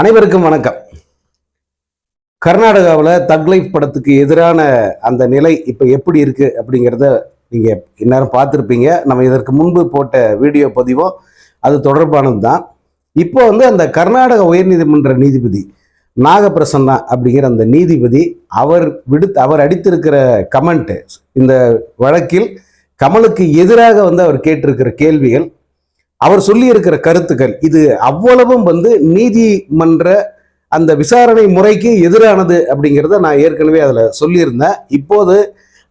அனைவருக்கும் வணக்கம். கர்நாடகாவில் தக் லைஃப் படத்துக்கு எதிரான அந்த நிலை இப்போ எப்படி இருக்குது அப்படிங்கிறத நீங்கள் இந்நேரம் பார்த்துருப்பீங்க. நம்ம இதற்கு முன்பு போட்ட வீடியோ பதிவோ அது தொடர்பானது தான். இப்போ வந்து அந்த கர்நாடக உயர்நீதிமன்ற நீதிபதி நாகப்பிரசன்னா அப்படிங்கிற அந்த நீதிபதி அவர் விடுத்து அவர் அடித்திருக்கிற கமெண்ட்டு இந்த வழக்கில் கமலுக்கு எதிராக வந்து அவர் கேட்டிருக்கிற கேள்விகள் அவர் சொல்லியிருக்கிற கருத்துக்கள் இது அவ்வளவும் வந்து நீதிமன்ற அந்த விசாரணை முறைக்கு எதிரானது அப்படிங்கிறத நான் ஏற்கனவே அதில் சொல்லியிருந்தேன். இப்போது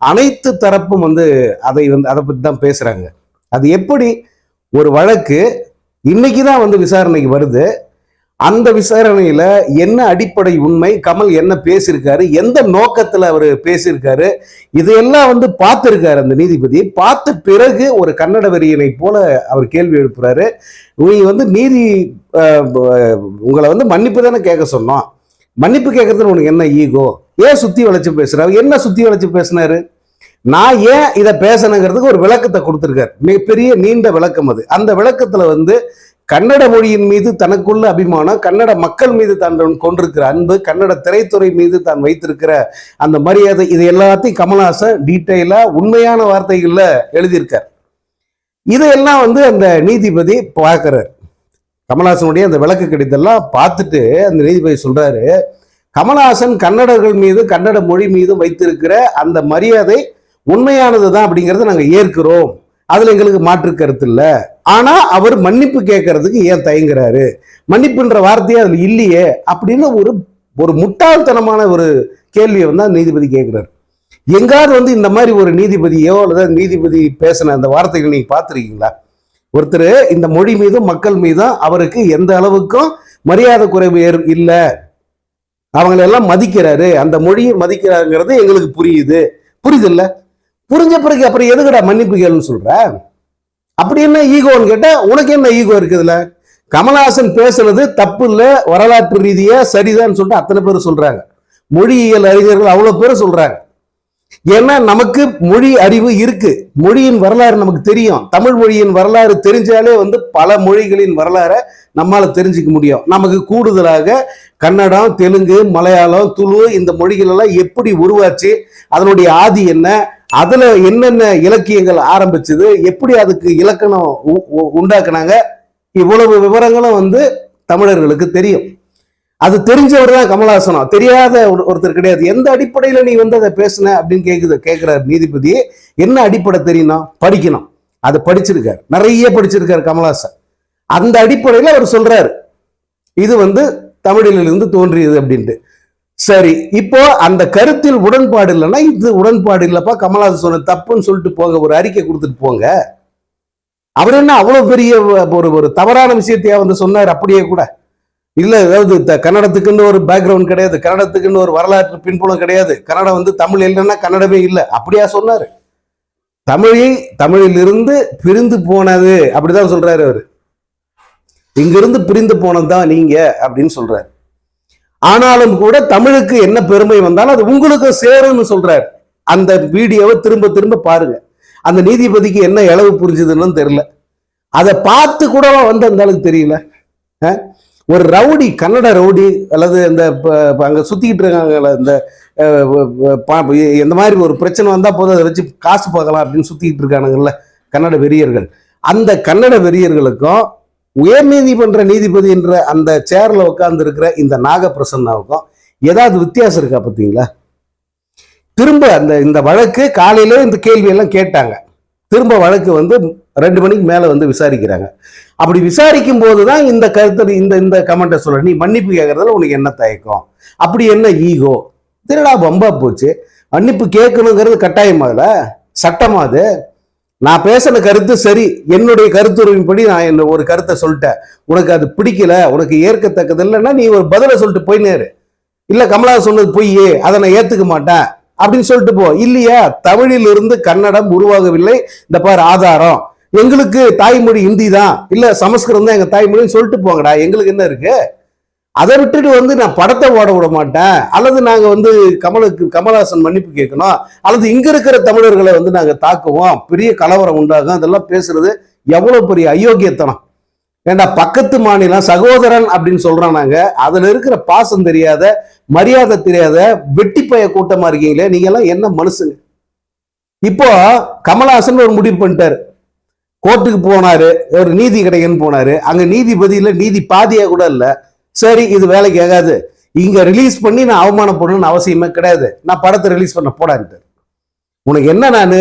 அனைத்து தரப்பும் வந்து அதை வந்து அதை பற்றி தான் பேசுகிறாங்க அது எப்படி ஒரு வழக்கு இன்னைக்கு தான் வந்து விசாரணைக்கு வருது. அந்த விசாரணையில என்ன அடிப்படை உண்மை? கமல் என்ன பேசியிருக்காரு? எந்த நோக்கத்துல அவர் பேசியிருக்காரு? இதையெல்லாம் வந்து பார்த்திருக்காரு அந்த நீதிபதி. பார்த்த பிறகு ஒரு கன்னட வெறியனை போல அவர் கேள்வி எழுப்புறாரு. நீ வந்து நீதி உங்களை வந்து மன்னிப்பு தானே கேட்க சொன்னோம் மன்னிப்பு கேட்கறதுல உனக்கு என்ன ஈகோ? ஏன் சுத்தி வளைச்சு பேசுறாரு என்ன சுத்தி வளைச்சு பேசினாரு? நான் ஏன் இதை பேசணுங்கிறதுக்கு ஒரு விளக்கத்தை கொடுத்துருக்காரு. மிகப்பெரிய நீண்ட விளக்கம் அது. அந்த விளக்கத்துல வந்து கன்னட மொழியின் மீது தனக்குள்ள அபிமானம் கன்னட மக்கள் மீது தான் கொண்டிருக்கிற அன்பு கன்னட திரைத்துறை மீது தான் வைத்திருக்கிற அந்த மரியாதை இது எல்லாத்தையும் கமல்ஹாசன் டீட்டெயிலா உண்மையான வார்த்தைகள்ல எழுதியிருக்கார். இதையெல்லாம் வந்து அந்த நீதிபதி பார்க்கிறார். கமல்ஹாசனுடைய அந்த விளக்கு கிடைத்தெல்லாம் பார்த்துட்டு அந்த நீதிபதி சொல்றாரு கமல்ஹாசன் கன்னடர்கள் மீது கன்னட மொழி மீது வைத்திருக்கிற அந்த மரியாதை உண்மையானது தான் அப்படிங்கிறத நாங்கள் ஏற்கிறோம். அதில் எங்களுக்கு மாற்று கருத்து இல்லை. ஆனால் அவர் மன்னிப்பு கேட்கறதுக்கு ஏன் தயங்குறாரு? மன்னிப்புன்ற வார்த்தையே அதில் இல்லையே அப்படின்னு ஒரு ஒரு முட்டாள்தனமான ஒரு கேள்வியை வந்து அந்த நீதிபதி கேட்குறாரு. எங்காவது வந்து இந்த மாதிரி ஒரு நீதிபதியோ அல்லது நீதிபதி பேசின அந்த வார்த்தைகள் நீங்கள் பார்த்துருக்கீங்களா? ஒருத்தர் இந்த மொழி மீதும் மக்கள் மீதும் அவருக்கு எந்த அளவுக்கும் மரியாதை குறைவு ஏற் இல்லை. அவங்கள எல்லாம் மதிக்கிறாரு. அந்த மொழியை மதிக்கிறாருங்கிறது எங்களுக்கு புரியுது. புரியுது இல்லை? புரிஞ்ச பிறகு அப்புறம் எதுக்கடா மன்னிப்பு கேளுன்னு சொல்ற? அப்படி என்ன ஈகோன்னு கேட்டா உனக்கு என்ன ஈகோ இருக்குதுல கமலஹாசன் பேசுனது தப்பு இல்லை வரலாற்று ரீதியா சரிதான்னு சொல்லிட்டு அத்தனை பேர் சொல்றாங்க. மொழியியல் அறிஞர்கள் அவ்வளவு பேர் சொல்றாங்க. ஏன்னா நமக்கு மொழி அறிவு இருக்கு. மொழியின் வரலாறு நமக்கு தெரியும். தமிழ் மொழியின் வரலாறு தெரிஞ்சாலே வந்து பல மொழிகளின் வரலாறை நம்மால தெரிஞ்சுக்க முடியும். நமக்கு கூடுதலாக கன்னடம் தெலுங்கு மலையாளம் துளு இந்த மொழிகள் எல்லாம் எப்படி உருவாச்சு அதனுடைய ஆதி என்ன அதுல என்னென்ன இலக்கியங்கள் ஆரம்பிச்சது? எப்படி அதுக்கு இலக்கணம் உ- உண்டாக்குனாங்க? இவ்வளவு விவரங்களும் வந்து தமிழர்களுக்கு தெரியும். அது தெரிஞ்சவர் தான் கமலஹாசனம் தெரியாத ஒரு- ஒருத்தர் கிடையாது. எந்த அடிப்படையில நீ வந்து அதை பேசுன அப்படின்னு கேக்குது கேட்கிறார் நீதிபதி. என்ன அடிப்படை தெரியணும் படிக்கணும். அதை படிச்சிருக்காரு. நிறைய படிச்சிருக்காரு கமலஹாசன். அந்த அடிப்படையில அவர் சொல்றாரு. இது வந்து தமிழிலிருந்து தோன்றியது அப்படின்ட்டு. சரி இப்போ அந்த கருத்தில் உடன்பாடு இல்லைன்னா இது உடன்பாடு இல்லைப்பா கமலஹாசன் சொன்ன தப்புன்னு சொல்லிட்டு போங்க ஒரு அறிக்கை கொடுத்துட்டு போங்க. அவர் என்ன அவ்வளோ பெரிய ஒரு ஒரு தவறான விஷயத்தையா வந்து சொன்னார்? அப்படியே கூட. இல்லை அதாவது த- கன்னடத்துக்குன்னு ஒரு பேக்ரவுண்ட் கிடையாது கன்னடத்துக்குன்னு ஒரு வரலாற்று பின்புலம் கிடையாது. கன்னடம் வந்து தமிழ் இல்லைன்னா கன்னடமே இல்லை. அப்படியா சொன்னார். தமிழை தமிழிலிருந்து பிரிந்து போனது அப்படிதான் சொல்றாரு அவர். இங்கிருந்து பிரிந்து போனது தான் நீங்க அப்படின்னு சொல்றாரு. ஆனாலும் கூட தமிழுக்கு என்ன பெருமை வந்தாலும் அது உங்களுக்கு சேரும்னு சொல்றாரு. அந்த வீடியோவை திரும்ப திரும்ப பாருங்க. அந்த நீதிபதிக்கு என்ன இளவு புரிஞ்சதுன்னு தெரியல. அதை பார்த்து கூட வந்து அந்தளவுக்கு தெரியல. ஒரு ரவுடி கன்னட ரவுடி அல்லது இந்த ப- ப- அங்க சுத்திக்கிட்டு இருக்காங்கல்ல இந்த இந்த மாதிரி ஒரு பிரச்சனை வந்தா போதும் அதை வச்சு காசு பார்க்கலாம் அப்படின்னு சுத்திக்கிட்டு இருக்கானுங்கல்ல கன்னட வெறியர்கள். அந்த கன்னட வெறியர்களுக்கும் உயர்நீதிமன்ற நீதிபதி என்ற அந்த சேர்ல உட்கார்ந்து இருக்கிற இந்த நாகப்பிரசன்னாவுக்கும் ஏதாவது வித்தியாசம் இருக்கா பார்த்தீங்களா? திரும்ப அந்த இந்த வழக்கு காலையிலே இந்த கேள்வியெல்லாம் கேட்டாங்க. திரும்ப வழக்கு வந்து ரெண்டு மணிக்கு மேலே வந்து விசாரிக்கிறாங்க. அப்படி விசாரிக்கும் போது தான் இந்த கருத்து இந்த இந்த கமெண்ட்டை சொல்ற நீ மன்னிப்பு கேட்கறதுல உனக்கு என்ன தயக்கம்? அப்படி என்ன ஈகோ திருடா பம்பா போச்சு. மன்னிப்பு கேட்கணுங்கிறது கட்டாயமாகல சட்டமா அது? நான் பேசின கருத்து சரி. என்னுடைய கருத்துருவின்படி நான் என்ன ஒரு கருத்தை சொல்லிட்டேன். உனக்கு அது பிடிக்கல உனக்கு ஏற்கத்தக்கது இல்லைன்னா நீ ஒரு பதிலை சொல்லிட்டு போயினேரு இல்லை கமலா சொன்னது பொய் அதை நான் ஏற்றுக்க மாட்டேன். அப்படின்னு சொல்லிட்டு போ. இல்லையா? தமிழிலிருந்து கன்னடம் உருவாகவில்லை. இந்த பாரு ஆதாரம். எங்களுக்கு தாய்மொழி ஹிந்தி தான். இல்லை சமஸ்கிருதம் தான் எங்கள் தாய்மொழின்னு சொல்லிட்டு போங்கடா. எங்களுக்கு என்ன இருக்குது அதை விட்டுட்டு வந்து நான் படத்தை ஓட விட மாட்டேன். அல்லது நாங்கள் வந்து கமலுக்கு கமலஹாசன் மன்னிப்பு கேட்கணும். அல்லது இங்கே இருக்கிற தமிழர்களை வந்து நாங்கள் தாக்குவோம். பெரிய கலவரம் உண்டாகும். அதெல்லாம் பேசுறது எவ்வளோ பெரிய அயோக்கியத்தனம். ஏண்டா பக்கத்து மாநிலம் சகோதரன் அப்படின்னு சொல்கிறோம் நாங்கள் அதில் இருக்கிற பாசம் தெரியாத மரியாதை தெரியாத வெட்டிப்பைய கூட்டமாக இருக்கீங்களே நீங்கள்லாம் என்ன மனுஷங்க? இப்போ கமல்ஹாசன் ஒரு முடிவு பண்ணிட்டாரு. கோர்ட்டுக்கு போனார். ஒரு நீதி கிடைக்குன்னு போனார். அங்கே நீதிபதியில் நீதி பாதியாக கூட இல்லை. சரி இது வேலைக்கு ஆகாது. இங்கே ரிலீஸ் பண்ணி நான் அவமானப்படணும்னு அவசியமே கிடையாது. நான் படத்தை ரிலீஸ் பண்ண போடான்ட்டு. உனக்கு என்ன நான்?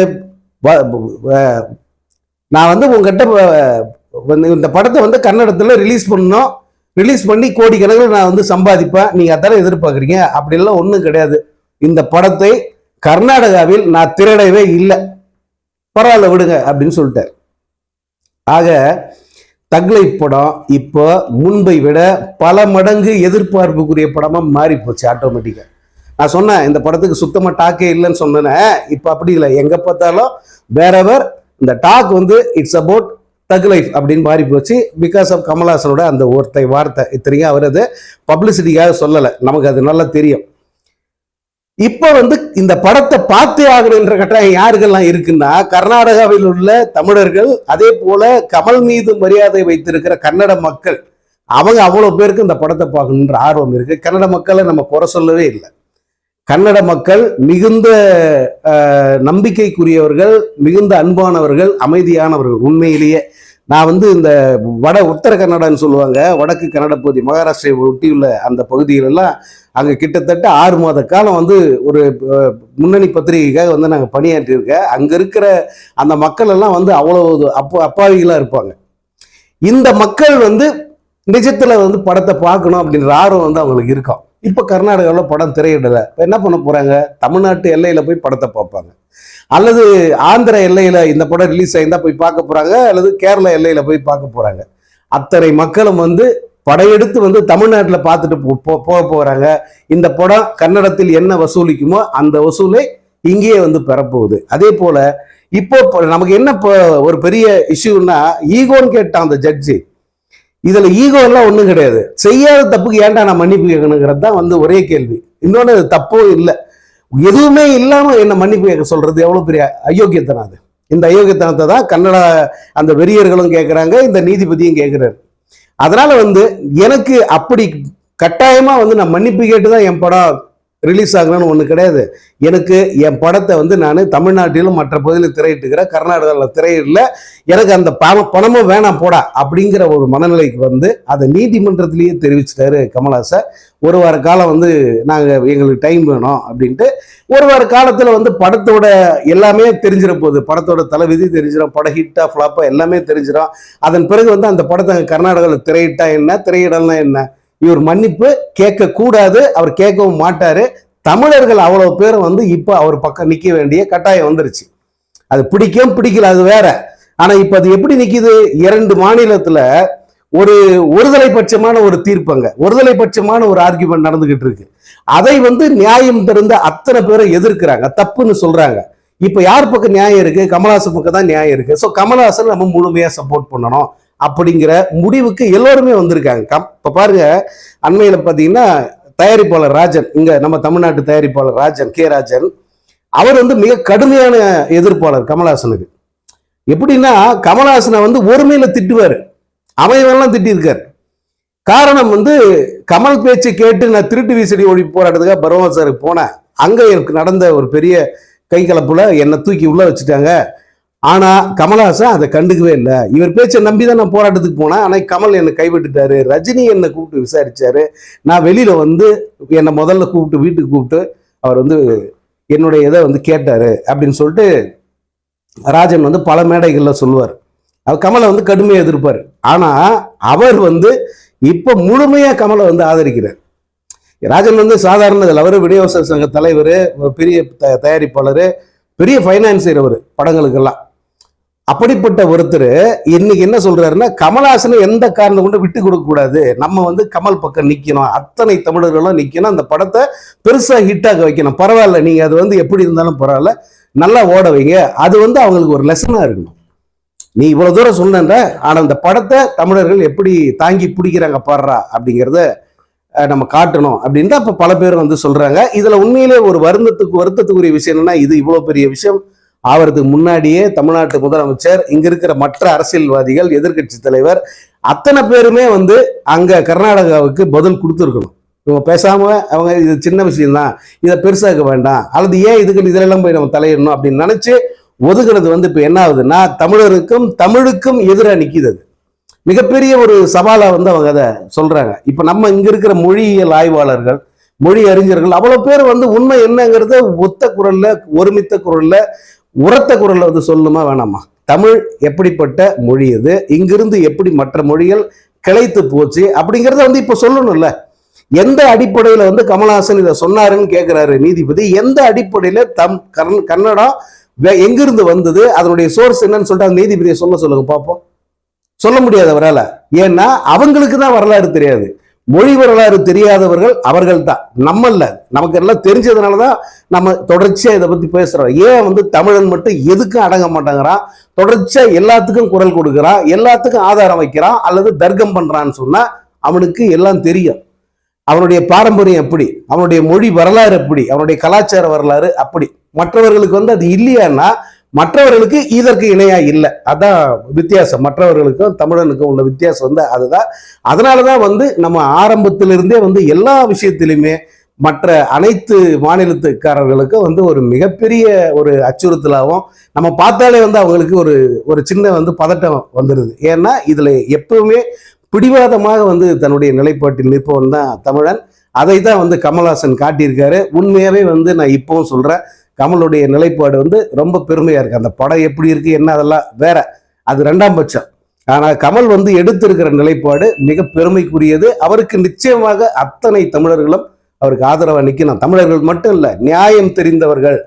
நான் வந்து உங்ககிட்ட வந்து இந்த படத்தை வந்து கன்னடத்தில் ரிலீஸ் பண்ணணும். ரிலீஸ் பண்ணி கோடிக்கணக்கில் நான் வந்து சம்பாதிப்பேன். நீங்கள் அதான எதிர்பார்க்குறீங்க? அப்படிலாம் ஒன்றும் கிடையாது. இந்த படத்தை கர்நாடகாவில் நான் திரடவே இல்லை. பரவாயில்ல விடுங்க அப்படின்னு சொல்லிட்டார் ஆக தக்லை படம் இப்போ முன்பை விட பல மடங்கு எதிர்பார்ப்புக்குரிய படமாக மாறி போச்சு ஆட்டோமேட்டிக்காக நான் சொன்னேன் இந்த படத்துக்கு சுத்தமாக டாக்கே இல்லைன்னு சொன்னேன். இப்போ அப்படி இல்லை. எங்கே பார்த்தாலும் வேறவர் இந்த டாக் வந்து இட்ஸ் அபவுட் தக் லைஃப் அப்படின்னு மாறி போச்சு. பிகாஸ் ஆஃப் கமல்ஹாசனோட அந்த ஒருத்தை வார்த்தை இத்தனைக்கும் அவர் அது பப்ளிசிட்டிக்காக சொல்லலை. நமக்கு அது நல்லா தெரியும். இப்ப வந்து இந்த படத்தை பார்த்தே ஆகணுன்ற கட்டாயம் யாருக்கெல்லாம் இருக்குன்னா கர்நாடகாவில் உள்ள தமிழர்கள் அதே போல கமல் மீது மரியாதை வைத்திருக்கிற கன்னட மக்கள். அவங்க அவ்வளவு பேருக்கு இந்த படத்தை பார்க்கணுன்ற ஆர்வம் இருக்கு. கன்னட மக்களை நம்ம குறை சொல்லவே இல்லை. கன்னட மக்கள் மிகுந்த நம்பிக்கைக்குரியவர்கள் மிகுந்த அன்பானவர்கள் அமைதியானவர்கள். உண்மையிலேயே நான் வந்து இந்த வட உத்தர கன்னடான்னு சொல்லுவாங்க வடக்கு கன்னட பகுதி மகாராஷ்டிரை ஒட்டியுள்ள அந்த பகுதிகளெல்லாம் அங்கே கிட்டத்தட்ட ஆறு மாத காலம் வந்து ஒரு முன்னணி பத்திரிகைக்காக வந்து நாங்கள் பணியாற்றியிருக்கேன். அங்கே இருக்கிற அந்த மக்கள் எல்லாம் வந்து அவ்வளோ அப்போ அப்பாவிகளாக இருப்பாங்க. இந்த மக்கள் வந்து நிஜத்தில் வந்து படத்தை பார்க்கணும் அப்படின்ற ஆர்வம் வந்து அவங்களுக்கு இருக்கும் இப்போ கர்நாடகாவில் படம் திரையிடலை. இப்போ என்ன பண்ண போகிறாங்க தமிழ்நாட்டு எல்லையில் போய் படத்தை பார்ப்பாங்க. அல்லது ஆந்திர எல்லையில் இந்த படம் ரிலீஸ் ஆயிருந்தா போய் பார்க்க போகிறாங்க அல்லது கேரளா எல்லையில் போய் பார்க்க போகிறாங்க அத்தனை மக்களும் வந்து படையெடுத்து வந்து தமிழ்நாட்டில் பார்த்துட்டு போ- போக போகிறாங்க இந்த படம் கன்னடத்தில் என்ன வசூலிக்குமோ அந்த வசூலை இங்கேயே வந்து பெறப்போகுது. அதே போல் இப்போ நமக்கு என்ன இப்போ ஒரு பெரிய இஷ்யூன்னா ஈகோன்னு கேட்டான் அந்த ஜட்ஜி இதில் ஈகோ எல்லாம் கிடையாது. செய்யாத தப்புக்கு ஏன்டா நான் மன்னிப்பு கேட்கணுங்கிறது தான் வந்து ஒரே கேள்வி. இன்னொன்று அது தப்பும் இல்லை. எதுவுமே இல்லாமல் என்ன மன்னிப்பு கேட்க சொல்கிறது எவ்வளோ பெரிய அயோக்கியத்தனம் அது. இந்த அயோக்கியத்தனத்தை தான் கன்னட அந்த வெறியர்களும் கேட்குறாங்க இந்த நீதிபதியும் கேட்குறாரு. அதனால் வந்து எனக்கு அப்படி கட்டாயமாக வந்து நான் மன்னிப்பு கேட்டு தான் என் படம் ரிலீஸ் ஆகணும்னு ஒன்று கிடையாது. எனக்கு என் படத்தை வந்து நான் தமிழ்நாட்டிலும் மற்ற பகுதியில் திரையிட்டுக்கிறேன் கர்நாடகாவில் திரையிடல எனக்கு அந்த பணம் பணமும் வேணாம் போடா அப்படிங்கிற ஒரு மனநிலைக்கு வந்து அதை நீதிமன்றத்திலேயே தெரிவிச்சிட்டாரு கமல்ஹாசன். ஒரு வார காலம் வந்து நாங்கள் எங்களுக்கு டைம் வேணும் அப்படின்ட்டு ஒரு வார காலத்தில் வந்து படத்தோட எல்லாமே தெரிஞ்சிட போகுது படத்தோட தலைவிதி தெரிஞ்சிடும் படம் ஹிட்டா ஃப்ளாப்பா எல்லாமே தெரிஞ்சிடும் அதன் பிறகு வந்து அந்த படத்தை கர்நாடகாவில் திரையிட்டா என்ன திரையிடலாம் என்ன? இவர் மன்னிப்பு கேட்க கூடாது அவர் கேட்கவும் மாட்டாரு. தமிழர்கள் அவ்வளவு பேர் வந்து இப்போ அவர் பக்கம் நிற்க வேண்டிய கட்டாயம் வந்துருச்சு. அது பிடிக்கும் பிடிக்கல அது வேற. ஆனா இப்ப அது எப்படி நிக்குது? இரண்டு மாநிலத்துல ஒரு ஒருதலை பட்சமான ஒரு தீர்ப்பங்க ஒருதலை பட்சமான ஒரு ஆர்குமெண்ட் நடந்துகிட்டு இருக்கு. அதை வந்து நியாயம் தெரிந்த அத்தனை பேரை எதிர்க்கிறாங்க. தப்புன்னு சொல்றாங்க. இப்ப யார் பக்கம் நியாயம் இருக்கு? கமலஹாசன் பக்கம் தான் நியாயம் இருக்கு. ஸோ கமலஹாசன் நம்ம முழுமையா சப்போர்ட் பண்ணணும். அப்படிங்கிற முடிவுக்கு எல்லோருமே வந்திருக்காங்க. கம் இப்போ பாருங்க அண்மையில் பார்த்தீங்கன்னா தயாரிப்பாளர் ராஜன் இங்கே நம்ம தமிழ்நாட்டு தயாரிப்பாளர் ராஜன் கே ராஜன் அவர் வந்து மிக கடுமையான எதிர்ப்பாளர் கமல்ஹாசனுக்கு. எப்படின்னா கமல்ஹாசனை வந்து ஒருமையில திட்டுவார். அமைவெல்லாம் திட்டியிருக்கார். காரணம் வந்து கமல் பேச்சை கேட்டு நான் திருட்டு வீசடி ஒழிப்பு போராட்டத்துக்காக பரவா சாருக்கு போனேன். அங்கே எனக்கு நடந்த ஒரு பெரிய கை கலப்பில் என்னை தூக்கி உள்ளே வச்சுட்டாங்க. ஆனால் கமல்ஹாசன் அதை கண்டுக்கவே இல்லை. இவர் பேச்சை நம்பி தான் நான் போராட்டத்துக்கு போனேன். ஆனால் கமல் என்னை கைவிட்டுட்டாரு. ரஜினி என்னை கூப்பிட்டு விசாரிச்சாரு. நான் வெளியில் வந்து என்னை முதல்ல கூப்பிட்டு வீட்டுக்கு கூப்பிட்டு அவர் வந்து என்னுடைய இதை வந்து கேட்டாரு அப்படின்னு சொல்லிட்டு ராஜன் வந்து பல மேடைகளில் சொல்லுவார். அவர் கமலை வந்து கடுமையாக எதிர்ப்பார். ஆனால் அவர் வந்து இப்போ முழுமையாக கமலை வந்து ஆதரிக்கிறார். ராஜன் வந்து சாதாரண அவர் விநியோக சங்க தலைவர் பெரிய த- தயாரிப்பாளர் பெரிய ஃபைனான்சியர் அவர் படங்களுக்கெல்லாம். அப்படிப்பட்ட ஒருத்தர் இன்னைக்கு என்ன சொல்றாருன்னா கமல்ஹாசனை எந்த காரணம் கொண்டு விட்டு கொடுக்க கூடாது. நம்ம வந்து கமல் பக்கம் நிற்கணும் அத்தனை தமிழர்களும் நிற்கணும் அந்த படத்தை பெருசாக ஹிட்டாக்க வைக்கணும். பரவாயில்ல நீங்க அது வந்து எப்படி இருந்தாலும் பரவாயில்ல. நல்லா ஓட வைங்க. அது வந்து அவங்களுக்கு ஒரு லெசனாக இருக்கணும். நீ இவ்வளவு தூரம் சொன்ன ஆனால் அந்த படத்தை தமிழர்கள் எப்படி தாங்கி பிடிக்கிறாங்க பாடுறா அப்படிங்கிறத நம்ம காட்டணும் அப்படின்னு தான் பல பேர் வந்து சொல்றாங்க. இதுல உண்மையிலே ஒரு வருந்தத்துக்கு வருத்தத்துக்குரிய விஷயம் என்னன்னா இது இவ்வளோ பெரிய விஷயம். ஆவறதுக்கு முன்னாடியே தமிழ்நாட்டு முதலமைச்சர் இங்க இருக்கிற மற்ற அரசியல்வாதிகள் எதிர்க்கட்சி தலைவர் அத்தனை பேருமே வந்து அங்க கர்நாடகாவுக்கு பதில் கொடுத்துருக்கணும். இவங்க பேசாம அவங்க இது சின்ன விஷயம்தான். இதை பெருசாக்க வேண்டாம். அல்லது ஏன் இதுக்கு இதெல்லாம் போய் நம்ம தலையிடணும் அப்படின்னு நினைச்சு ஒதுக்குறது வந்து இப்ப என்ன ஆகுதுன்னா தமிழருக்கும் தமிழுக்கும் எதிராக நிக்குது அது. மிகப்பெரிய ஒரு சவாலா வந்து அவங்க அதை சொல்றாங்க. இப்ப நம்ம இங்க இருக்கிற மொழியியல் ஆய்வாளர்கள் மொழி அறிஞர்கள் அவ்வளவு பேர் வந்து உண்மை என்னங்கிறத ஒத்த குரல்ல ஒருமித்த குரல்ல உரத்த குரல்ல வந்து சொல்லணுமா வேணாமா? தமிழ் எப்படிப்பட்ட மொழி இது? இங்கிருந்து எப்படி மற்ற மொழிகள் கிளைத்து போச்சு? அப்படிங்கிறத வந்து இப்போ சொல்லணும்ல. எந்த அடிப்படையில் வந்து கமல்ஹாசன் இதை சொன்னாருன்னு கேட்குறாரு நீதிபதி? எந்த அடிப்படையில் தம் கர்ந் கன்னடம் எங்கிருந்து வந்தது? அதனுடைய சோர்ஸ் என்னன்னு சொல்லிட்டு அந்த நீதிபதியை சொல்ல சொல்லுங்க பார்ப்போம். சொல்ல முடியாது அவரால். ஏன்னா அவங்களுக்கு தான் வரலாறு தெரியாது. மொழி வரலாறு தெரியாதவர்கள் அவர்கள் தான் நம்ம நமக்கு எல்லாம் தெரிஞ்சதுனால தான் நம்ம தொடர்ச்சியாக இதை பற்றி பேசுகிறோம் ஏன் வந்து தமிழன் மட்டும் எதுக்கும் அடங்க மாட்டேங்கிறான்? தொடர்ச்சியாக எல்லாத்துக்கும் குரல் கொடுக்குறான். எல்லாத்துக்கும் ஆதாரம் வைக்கிறான். அல்லது தர்க்கம் பண்ணுறான்னு சொன்னால் அவனுக்கு எல்லாம் தெரியும். அவனுடைய பாரம்பரியம் எப்படி? அவனுடைய மொழி வரலாறு எப்படி? அவனுடைய கலாச்சார வரலாறு அப்படி. மற்றவர்களுக்கு வந்து அது இல்லையான்னா மற்றவர்களுக்கு இதற்கு இணையா இல்லை. அதான் வித்தியாசம். மற்றவர்களுக்கும் தமிழனுக்கும் உள்ள வித்தியாசம் வந்து அதுதான். அதனாலதான் வந்து நம்ம ஆரம்பத்திலிருந்தே வந்து எல்லா விஷயத்திலையுமே மற்ற அனைத்து மாநிலத்துக்காரர்களுக்கும் வந்து ஒரு மிகப்பெரிய ஒரு அச்சுறுத்தலாகவும் நம்ம பார்த்தாலே வந்து அவங்களுக்கு ஒரு ஒரு சின்ன வந்து பதட்டம் வந்துடுது ஏன்னா இதில் எப்பவுமே பிடிவாதமாக வந்து தன்னுடைய நிலைப்பாட்டில் நிற்பவன் தான் தமிழன். அதை தான் வந்து கமல்ஹாசன் காட்டியிருக்காரு. உண்மையாகவே வந்து நான் இப்போவும் சொல்கிறேன் கமலுடைய நிலைப்பாடு வந்து ரொம்ப பெருமையா இருக்கு. அந்த படம் எப்படி இருக்கு என்ன அதெல்லாம் வேற. அது ரெண்டாம் பட்சம். ஆனால் கமல் வந்து எடுத்திருக்கிற நிலைப்பாடு மிக பெருமைக்குரியது. அவருக்கு நிச்சயமாக அத்தனை தமிழர்களும் அவருக்கு ஆதரவாக நிற்கணும் தமிழர்கள் மட்டும் இல்லை நியாயம் தெரிந்தவர்கள்.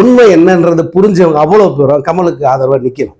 உண்மை என்னன்றது புரிஞ்சவங்க அவ்வளோ பேரும் கமலுக்கு ஆதரவாக நிற்கணும்